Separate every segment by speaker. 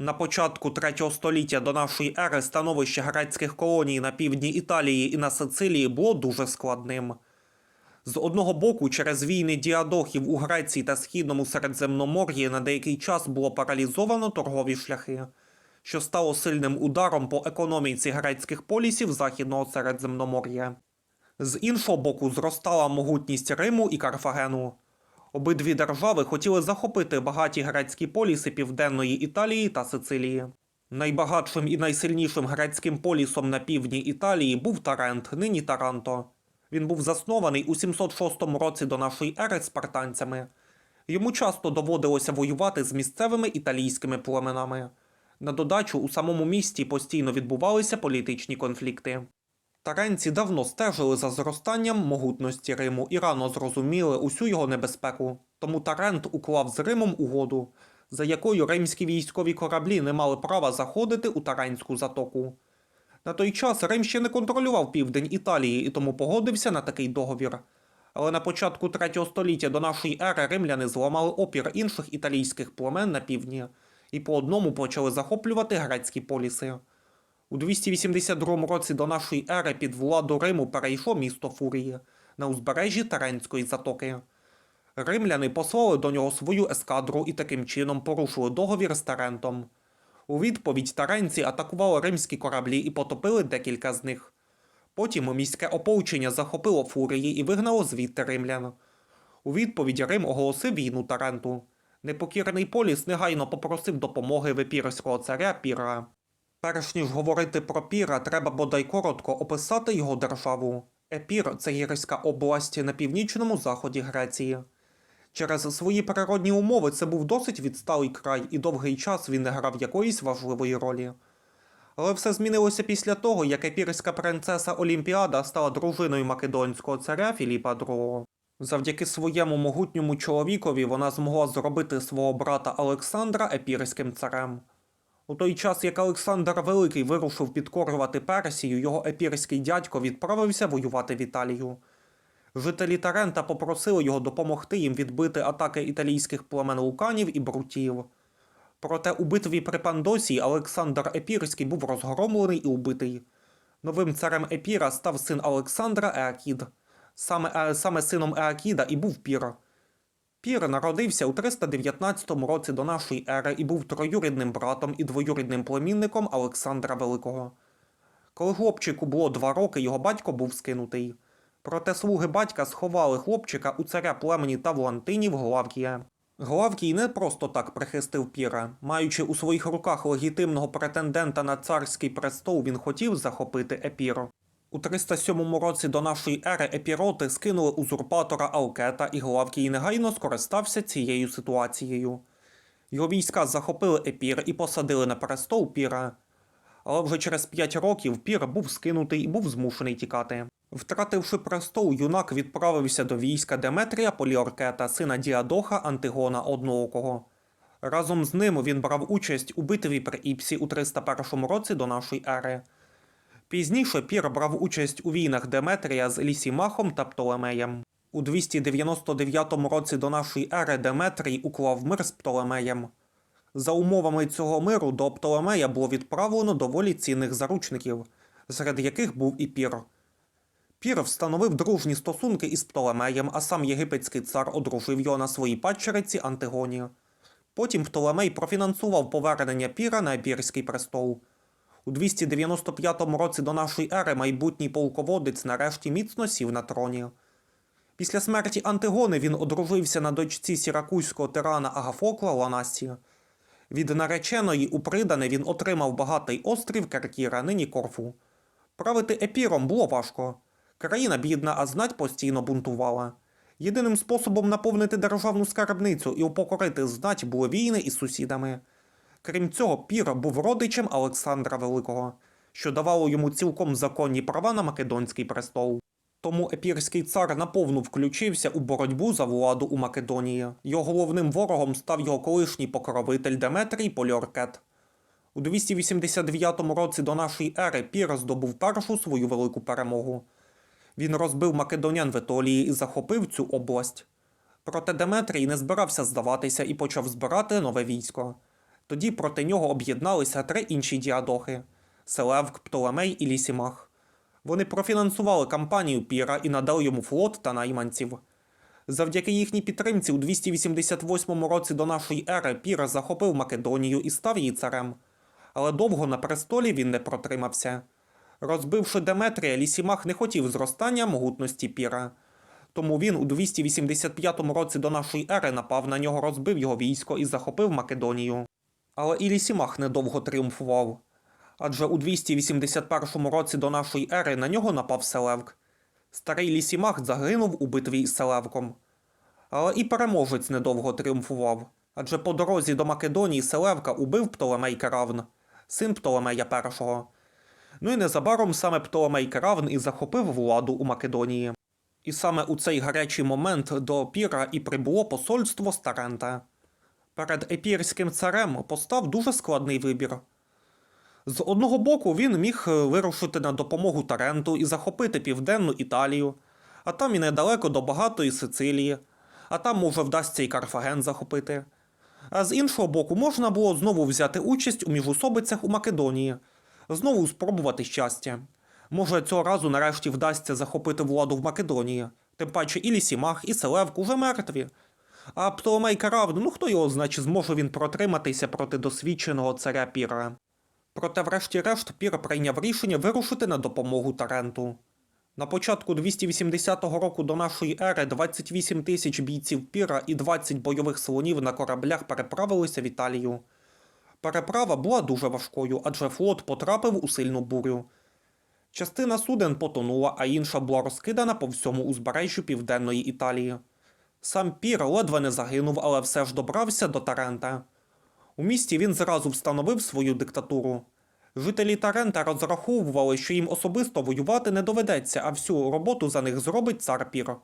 Speaker 1: На початку третього століття до нашої ери становище грецьких колоній на півдні Італії і на Сицилії було дуже складним. З одного боку, через війни діадохів у Греції та Східному Середземномор'ї на деякий час було паралізовано торгові шляхи, що стало сильним ударом по економіці грецьких полісів Західного Середземномор'я. З іншого боку, зростала могутність Риму і Карфагену. Обидві держави хотіли захопити багаті грецькі поліси Південної Італії та Сицилії. Найбагатшим і найсильнішим грецьким полісом на півдні Італії був Тарент, нині Таранто. Він був заснований у 706 році до нашої ери спартанцями. Йому часто доводилося воювати з місцевими італійськими племенами. На додачу у самому місті постійно відбувалися політичні конфлікти. Таренці давно стежили за зростанням могутності Риму і рано зрозуміли усю його небезпеку. Тому Тарент уклав з Римом угоду, за якою римські військові кораблі не мали права заходити у Таренську затоку. На той час Рим ще не контролював південь Італії і тому погодився на такий договір. Але на початку третього століття до нашої ери римляни зламали опір інших італійських племен на півдні і по одному почали захоплювати грецькі поліси. У 282 році до нашої ери під владу Риму перейшло місто Фурії на узбережжі Теренської затоки. Римляни послали до нього свою ескадру і таким чином порушили договір з Тарентом. У відповідь таренці атакували римські кораблі і потопили декілька з них. Потім міське ополчення захопило Фурії і вигнало звідти римлян. У відповідь Рим оголосив війну Таренту. Непокірний поліс негайно попросив допомоги в епірського царя Піра. Перш ніж говорити про Піра, треба бодай коротко описати його державу. Епір це гірська область на північному заході Греції. Через свої природні умови це був досить відсталий край, і довгий час він не грав якоїсь важливої ролі. Але все змінилося після того, як епірська принцеса Олімпіада стала дружиною македонського царя Філіпа II. Завдяки своєму могутньому чоловікові вона змогла зробити свого брата Олександра епірським царем. У той час, як Олександр Великий вирушив підкорювати Персію, його епірський дядько відправився воювати в Італію. Жителі Тарента попросили його допомогти їм відбити атаки італійських племен луканів і брутів. Проте у битві при Пандосії Олександр Епірський був розгромлений і убитий. Новим царем Епіра став син Олександра Еакід. Саме, е, саме сином Еакіда і був Пір. Пір народився у 319 році до нашої ери і був троюрідним братом і двоюрідним племінником Олександра Великого. Коли хлопчику було два роки, його батько був скинутий. Проте слуги батька сховали хлопчика у царя племені Тавлантинів Главкія. Главкій не просто так прихистив піра. Маючи у своїх руках легітимного претендента на царський престол, він хотів захопити епір. У 307 році до нашої ери епіроти скинули узурпатора Алкета, і Главкій негайно скористався цією ситуацією. Його війська захопили епір і посадили на престол піра. Але вже через п'ять років пір був скинутий і був змушений тікати. Втративши престол, юнак відправився до війська Деметрія Поліоркета, сина Діадоха Антигона Одноокого. Разом з ним він брав участь у битві при Іпсі у 301 році до нашої ери. Пізніше Пір брав участь у війнах Деметрія з Лісімахом та Птолемеєм. У 299 році до нашої ери Деметрій уклав мир з Птолемеєм. За умовами цього миру до Птолемея було відправлено доволі цінних заручників, серед яких був і Пір. Пір встановив дружні стосунки із Птолемеєм, а сам єгипетський цар одружив його на своїй падчериці Антигоні. Потім Птолемей профінансував повернення Піра на епірський престол. У 295 році до нашої ери майбутній полководець нарешті міцно сів на троні. Після смерті Антигони він одружився на дочці сіракузького тирана Агафокла Ланасі. Від нареченої у придане він отримав багатий острів Керкіра, нині Корфу. Правити епіром було важко. Країна бідна, а знать постійно бунтувала. Єдиним способом наповнити державну скарбницю і упокорити знать були війни із сусідами. Крім цього, Пір був родичем Олександра Великого, що давало йому цілком законні права на Македонський престол. Тому епірський цар наповну включився у боротьбу за владу у Македонії. Його головним ворогом став його колишній покровитель Деметрій Поліоркет. У 289 році до нашої ери Пір здобув першу свою велику перемогу. Він розбив македонян в Етолії і захопив цю область. Проте Деметрій не збирався здаватися і почав збирати нове військо. Тоді проти нього об'єдналися три інші діадохи Селевк, Птолемей і Лісімах. Вони профінансували кампанію Піра і надали йому флот та найманців. Завдяки їхній підтримці у 288 році до нашої ери Пір захопив Македонію і став її царем. Але довго на престолі він не протримався. Розбивши Деметрія, Лісімах не хотів зростання могутності Піра. Тому він у 285 році до нашої ери напав на нього, розбив його військо і захопив Македонію. Але і Лісімах недовго тріумфував. Адже у 281 році до нашої ери на нього напав Селевк. Старий Лісімах загинув у битві із Селевком. Але і переможець недовго тріумфував, адже по дорозі до Македонії Селевка убив Птолемей Керавн, син Птолемея І. Ну і незабаром саме Птолемей Керавн і захопив владу у Македонії. І саме у цей гарячий момент до Піра і прибуло посольство Старента. Перед епірським царем постав дуже складний вибір. З одного боку, він міг е, вирушити на допомогу Таренту і захопити південну Італію, а там і недалеко до багатої Сицилії, а там, може, вдасться і Карфаген захопити. А з іншого боку, можна було знову взяти участь у міжусобицях у Македонії, знову спробувати щастя. Може, цього разу нарешті вдасться захопити владу в Македонії, тим паче і Лісімах, і Селевк уже мертві. А Птолемей Каравн, ну хто його знає, чи зможе він протриматися проти досвідченого царя Піра. Проте, врешті-решт, Пір прийняв рішення вирушити на допомогу Таренту. На початку 280 року до нашої ери 28 тисяч бійців Піра і 20 бойових слонів на кораблях переправилися в Італію. Переправа була дуже важкою, адже флот потрапив у сильну бурю. Частина суден потонула, а інша була розкидана по всьому узбережжю південної Італії. Сам Пір ледве не загинув, але все ж добрався до Тарента. У місті він зразу встановив свою диктатуру. Жителі Тарента розраховували, що їм особисто воювати не доведеться, а всю роботу за них зробить цар Пір.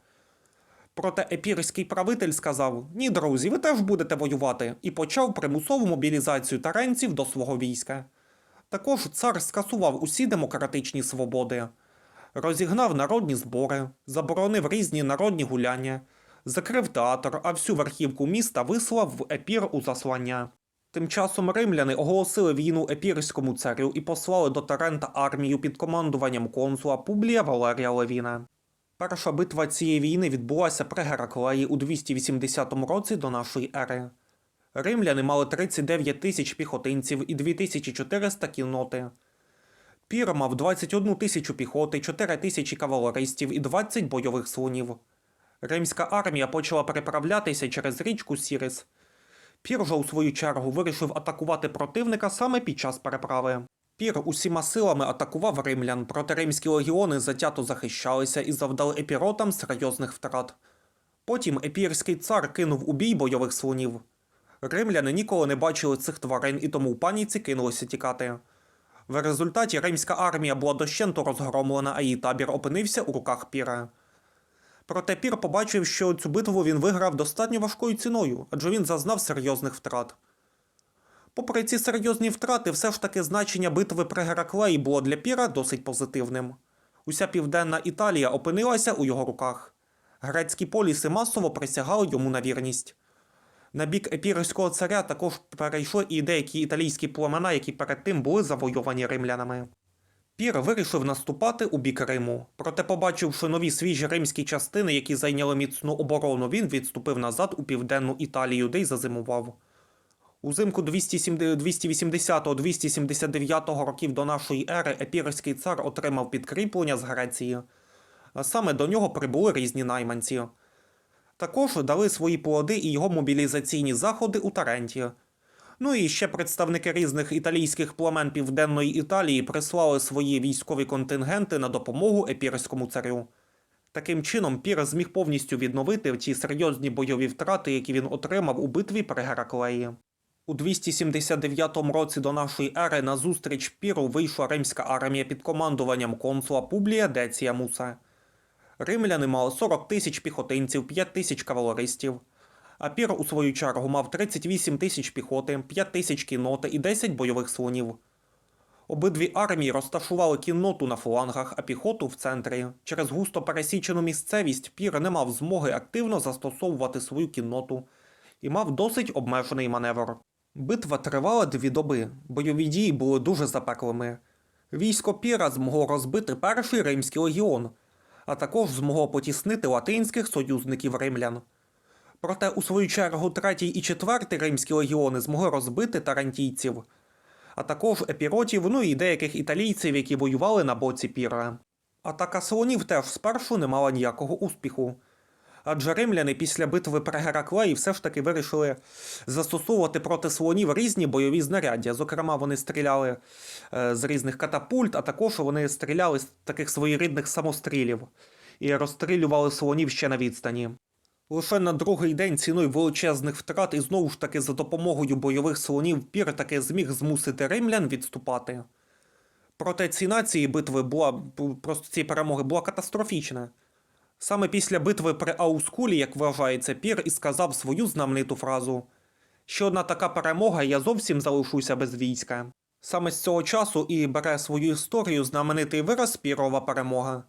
Speaker 1: Проте епірський правитель сказав: Ні, друзі, ви теж будете воювати, і почав примусову мобілізацію таренців до свого війська. Також цар скасував усі демократичні свободи, розігнав народні збори, заборонив різні народні гуляння, закрив театр, а всю верхівку міста вислав в епір у заслання. Тим часом римляни оголосили війну епірському царю і послали до Тарента армію під командуванням консула Публія Валерія Левіна. Перша битва цієї війни відбулася при Гераклеї у 280 році до нашої ери. Римляни мали 39 тисяч піхотинців і 2400 кінноти. Пір мав 21 тисячу піхоти, 4 тисячі кавалеристів і 20 бойових слонів. Римська армія почала переправлятися через річку Сірис. Пір же у свою чергу вирішив атакувати противника саме під час переправи. Пір усіма силами атакував римлян, проте римські легіони затято захищалися і завдали епіротам серйозних втрат. Потім епірський цар кинув у бій бойових слонів. Римляни ніколи не бачили цих тварин і тому в паніці кинулися тікати. В результаті римська армія була дощенту розгромлена, а її табір опинився у руках Піра. Проте Пір побачив, що цю битву він виграв достатньо важкою ціною, адже він зазнав серйозних втрат. Попри ці серйозні втрати, все ж таки значення битви при Гераклеї було для Піра досить позитивним. Уся південна Італія опинилася у його руках. Грецькі поліси масово присягали йому на вірність. На бік епірського царя також перейшли і деякі італійські племена, які перед тим були завойовані римлянами. Пір вирішив наступати у бік Риму. Проте, побачивши нові свіжі римські частини, які зайняли міцну оборону, він відступив назад у південну Італію, де й зазимував. Узимку 280-279 років до нашої ери епірський цар отримав підкріплення з Греції. Саме до нього прибули різні найманці. Також дали свої плоди і його мобілізаційні заходи у Таренті. Ну і ще представники різних італійських племен Південної Італії прислали свої військові контингенти на допомогу епірському царю. Таким чином, Пір зміг повністю відновити ті серйозні бойові втрати, які він отримав у битві при Гераклеї. У 279 році до нашої ери на зустріч Піру вийшла римська армія під командуванням консула Публія Деція Муса. Римляни мали 40 тисяч піхотинців, 5 тисяч кавалеристів. А Пір, у свою чергу, мав 38 тисяч піхоти, 5 тисяч кінноти і 10 бойових слонів. Обидві армії розташували кінноту на флангах, а піхоту в центрі. Через густо пересічену місцевість Пір не мав змоги активно застосовувати свою кінноту і мав досить обмежений маневр. Битва тривала дві доби. Бойові дії були дуже запеклими. Військо Піра змогло розбити перший римський легіон, а також змогло потіснити латинських союзників римлян. Проте, у свою чергу, третій і четвертий римські легіони змогли розбити тарантійців, а також епіротів, ну і деяких італійців, які воювали на боці Піра. Атака слонів теж спершу не мала ніякого успіху. Адже римляни після битви при Гераклеї все ж таки вирішили застосовувати проти слонів різні бойові знаряддя. Зокрема, вони стріляли е, з різних катапульт, а також вони стріляли з таких своєрідних самострілів і розстрілювали слонів ще на відстані. Лише на другий день ціною величезних втрат і знову ж таки за допомогою бойових слонів Пір таки зміг змусити римлян відступати. Проте ціна цієї битви була просто цієї перемоги була катастрофічна. Саме після битви при Аускулі, як вважається, Пір і сказав свою знамениту фразу: Ще одна така перемога, я зовсім залишуся без війська. Саме з цього часу і бере свою історію знаменитий вираз Пірова перемога.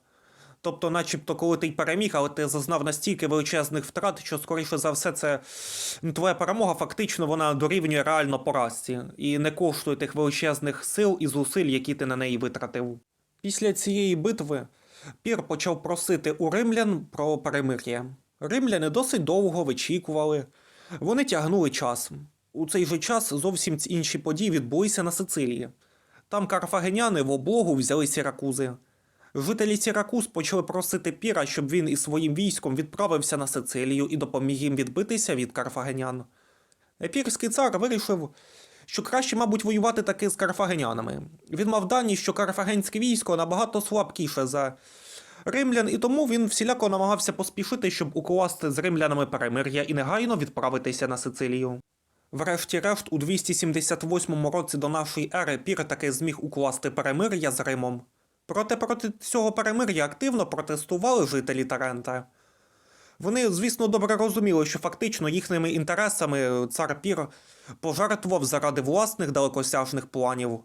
Speaker 1: Тобто, начебто, коли ти й переміг, але ти зазнав настільки величезних втрат, що, скоріше за все, це твоя перемога фактично вона дорівнює реально поразці і не коштує тих величезних сил і зусиль, які ти на неї витратив. Після цієї битви Пір почав просити у римлян про перемир'я. Римляни досить довго вичікували, вони тягнули час. У цей же час зовсім інші події відбулися на Сицилії. Там карфагеняни в облогу взяли сіракузи. Жителі Сіракуз почали просити Піра, щоб він із своїм військом відправився на Сицилію і допоміг їм відбитися від карфагенян. Епірський цар вирішив, що краще, мабуть, воювати таки з карфагенянами. Він мав дані, що карфагенське військо набагато слабкіше за римлян, і тому він всіляко намагався поспішити, щоб укласти з римлянами перемир'я і негайно відправитися на Сицилію. Врешті-решт, у 278 році до нашої ери Пір таки зміг укласти перемир'я з Римом. Проте проти цього перемир'я активно протестували жителі Тарента. Вони, звісно, добре розуміли, що фактично їхніми інтересами цар Пір пожертвував заради власних далекосяжних планів.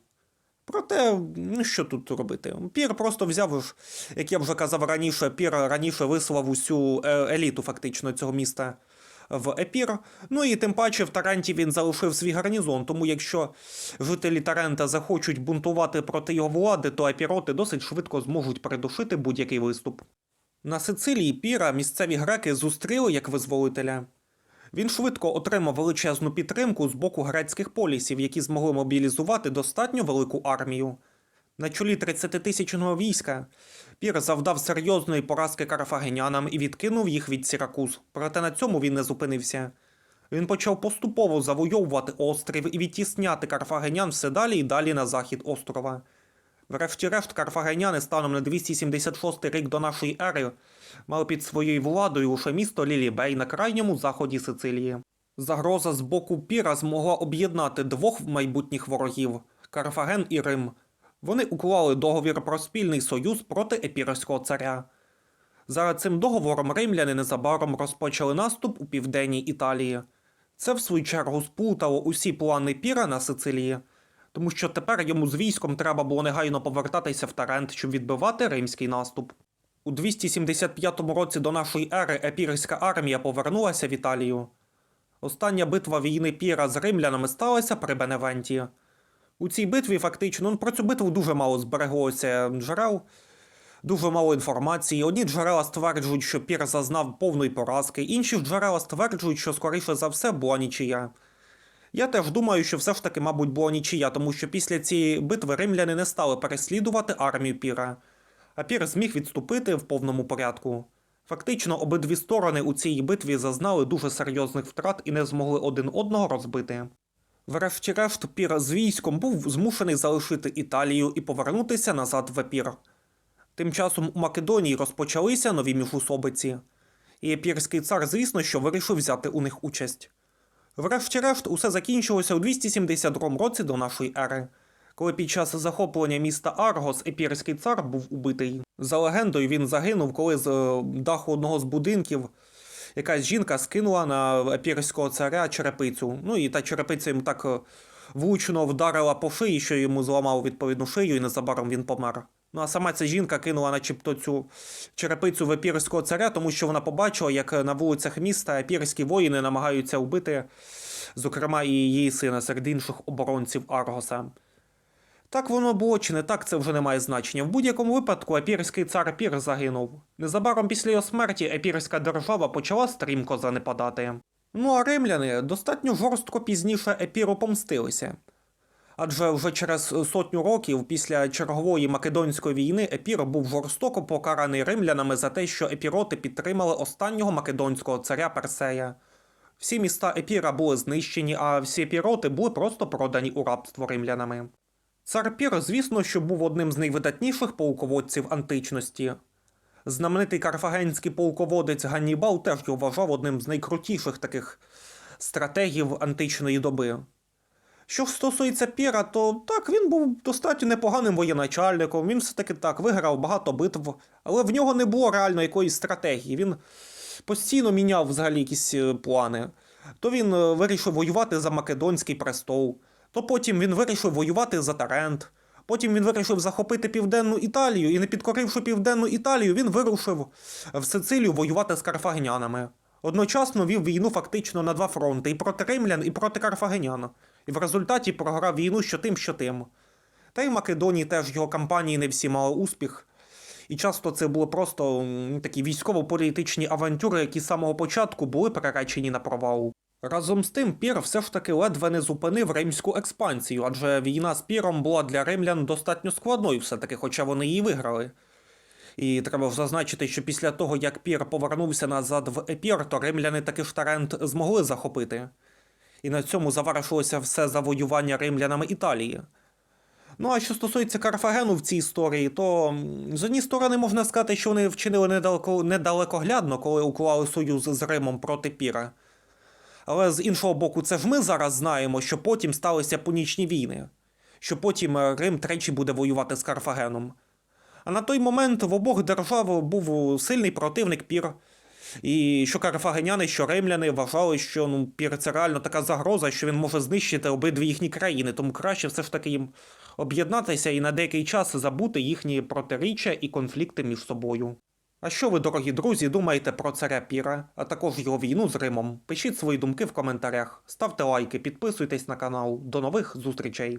Speaker 1: Проте, ну що тут робити? Пір просто взяв, ж, як я вже казав раніше, Пір раніше вислав усю е, еліту фактично цього міста в Епір. Ну і тим паче в Таранті він залишив свій гарнізон, тому якщо жителі Тарента захочуть бунтувати проти його влади, то епіроти досить швидко зможуть придушити будь-який виступ. На Сицилії Піра місцеві греки зустріли як визволителя. Він швидко отримав величезну підтримку з боку грецьких полісів, які змогли мобілізувати достатньо велику армію. На чолі 30-тисячного війська Пір завдав серйозної поразки карфагенянам і відкинув їх від Сіракуз. Проте на цьому він не зупинився. Він почав поступово завойовувати острів і відтісняти карфагенян все далі і далі на захід острова. Врешті-решт, карфагеняни станом на 276 рік до нашої ери мали під своєю владою лише місто Лілібей на крайньому заході Сицилії. Загроза з боку Піра змогла об'єднати двох майбутніх ворогів Карфаген і Рим. Вони уклали договір про спільний союз проти епірського царя. За цим договором римляни незабаром розпочали наступ у південній Італії. Це, в свою чергу, сплутало усі плани Піра на Сицилії, тому що тепер йому з військом треба було негайно повертатися в Тарент, щоб відбивати римський наступ. У 275 році до нашої ери епірська армія повернулася в Італію. Остання битва війни Піра з римлянами сталася при Беневенті. У цій битві фактично ну, про цю битву дуже мало збереглося джерел, дуже мало інформації. Одні джерела стверджують, що Пір зазнав повної поразки, інші джерела стверджують, що скоріше за все була нічия. Я теж думаю, що все ж таки, мабуть, була нічия, тому що після цієї битви римляни не стали переслідувати армію Піра, а Пір зміг відступити в повному порядку. Фактично, обидві сторони у цій битві зазнали дуже серйозних втрат і не змогли один одного розбити. Врешті-решт, Пір з військом був змушений залишити Італію і повернутися назад в Епір. Тим часом у Македонії розпочалися нові міжусобиці, і епірський цар, звісно, що вирішив взяти у них участь. Врешті-решт, усе закінчилося у 272 році до нашої ери, коли під час захоплення міста Аргос епірський цар був убитий. За легендою, він загинув, коли з е, даху одного з будинків якась жінка скинула на епірського царя черепицю. Ну і та черепиця йому так е, влучно вдарила по шиї, що йому зламав відповідну шию, і незабаром він помер. Ну а сама ця жінка кинула, начебто, цю черепицю в епірського царя, тому що вона побачила, як на вулицях міста епірські воїни намагаються вбити зокрема і її сина серед інших оборонців Аргоса. Так воно було чи не так, це вже не має значення. В будь-якому випадку епірський цар Епір загинув. Незабаром після його смерті епірська держава почала стрімко занепадати. Ну а римляни достатньо жорстко пізніше епіру помстилися. Адже вже через сотню років після чергової македонської війни епір був жорстоко покараний римлянами за те, що епіроти підтримали останнього македонського царя Персея. Всі міста епіра були знищені, а всі епіроти були просто продані у рабство римлянами. Цар Пір, звісно, що був одним з найвидатніших полководців античності. Знаменитий карфагенський полководець Ганнібал теж вважав одним з найкрутіших таких стратегів античної доби. Що стосується Піра, то так, він був достатньо непоганим воєначальником, він все-таки так виграв багато битв, але в нього не було реально якоїсь стратегії. Він постійно міняв взагалі якісь е, плани. То він е, вирішив воювати за Македонський престол, то потім він вирішив воювати за Тарент. Потім він вирішив захопити південну Італію, і не підкоривши південну Італію, він вирушив в Сицилію воювати з карфагенянами. Одночасно вів війну фактично на два фронти і проти римлян, і проти карфагенян. І в результаті програв війну що тим, що тим. Та й в Македонії теж його кампанії не всі мали успіх. І часто це були просто такі військово-політичні авантюри, які з самого початку були переречені на провал. Разом з тим, Пір все ж таки ледве не зупинив римську експансію, адже війна з Піром була для римлян достатньо складною, все-таки, хоча вони її виграли. І треба ж зазначити, що після того, як Пір повернувся назад в Епір, то римляни таки ж Тарент змогли захопити. І на цьому завершилося все завоювання римлянами Італії. Ну а що стосується Карфагену в цій історії, то з однієї сторони можна сказати, що вони вчинили недалеко, недалекоглядно, коли уклали союз з Римом проти Піра. Але з іншого боку, це ж ми зараз знаємо, що потім сталися пунічні війни, що потім е, Рим тричі буде воювати з Карфагеном. А на той момент в обох держав був сильний противник Пір. І що карфагеняни, що римляни вважали, що ну, Пір це реально така загроза, що він може знищити обидві їхні країни, тому краще все ж таки їм об'єднатися і на деякий час забути їхні протиріччя і конфлікти між собою. А що ви, дорогі друзі, думаєте про царя Піра, а також його війну з Римом? Пишіть свої думки в коментарях, ставте лайки, підписуйтесь на канал. До нових зустрічей!